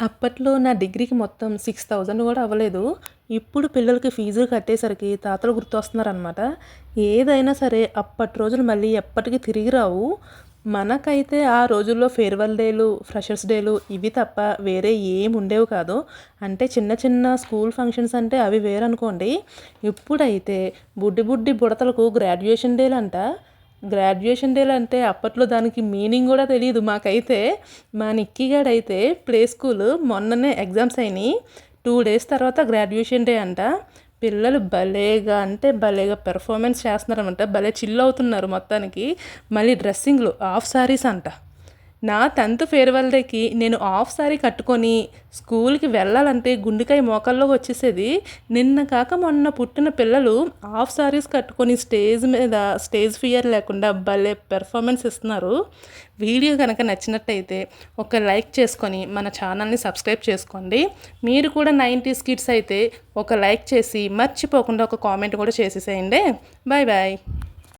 అప్పట్లో నా డిగ్రీకి మొత్తం సిక్స్ థౌజండ్ కూడా అవ్వలేదు. ఇప్పుడు పిల్లలకి ఫీజులు కట్టేసరికి తాతలు గుర్తొస్తున్నారనమాట ఏదైనా సరే అప్పటి రోజులు మళ్ళీ ఎప్పటికీ తిరిగి రావు. మనకైతే ఆ రోజుల్లో ఫేర్వెల్ డేలు ఫ్రెషర్స్ డేలు ఇవి తప్ప వేరే ఏం ఉండేవి కాదు. అంటే చిన్న చిన్న స్కూల్ ఫంక్షన్స్ అంటే అవి వేరనుకోండి. ఇప్పుడైతే బుడ్డి బుడ్డి బుడతలకు గ్రాడ్యుయేషన్ డేలు అంట గ్రాడ్యుయేషన్ డేలు అంటే అప్పట్లో దానికి మీనింగ్ కూడా తెలియదు మాకైతే. మా నిక్కిగాడైతే ప్లే స్కూల్ మొన్ననే ఎగ్జామ్స్ అయినాయి. టూ డేస్ తర్వాత గ్రాడ్యుయేషన్ డే అంట. పిల్లలు భలేగా అంటే భలేగా పెర్ఫార్మెన్స్ చేస్తున్నారనమాట భలే చిల్ అవుతున్నారు మొత్తానికి. మళ్ళీ డ్రెస్సింగ్లు హాఫ్ సారీస్ అంట. నా టెన్త్ ఫేర్వెల్ డేకి నేను హాఫ్ సారీ కట్టుకొని స్కూల్కి వెళ్ళాలంటే గుండెకాయ మోకాల్లో వచ్చేసేది. నిన్న కాక మొన్న పుట్టిన పిల్లలు హాఫ్ సారీస్ కట్టుకొని స్టేజ్ మీద స్టేజ్ ఫియర్ లేకుండా భలే పెర్ఫార్మెన్స్ ఇస్తున్నారు. వీడియో కనుక నచ్చినట్టయితే ఒక లైక్ చేసుకొని మన ఛానల్ని సబ్స్క్రైబ్ చేసుకోండి. మీరు కూడా నైంటీ కిడ్స్ అయితే ఒక లైక్ చేసి మర్చిపోకుండా ఒక కామెంట్ కూడా చేసేసేయండి. Bye bye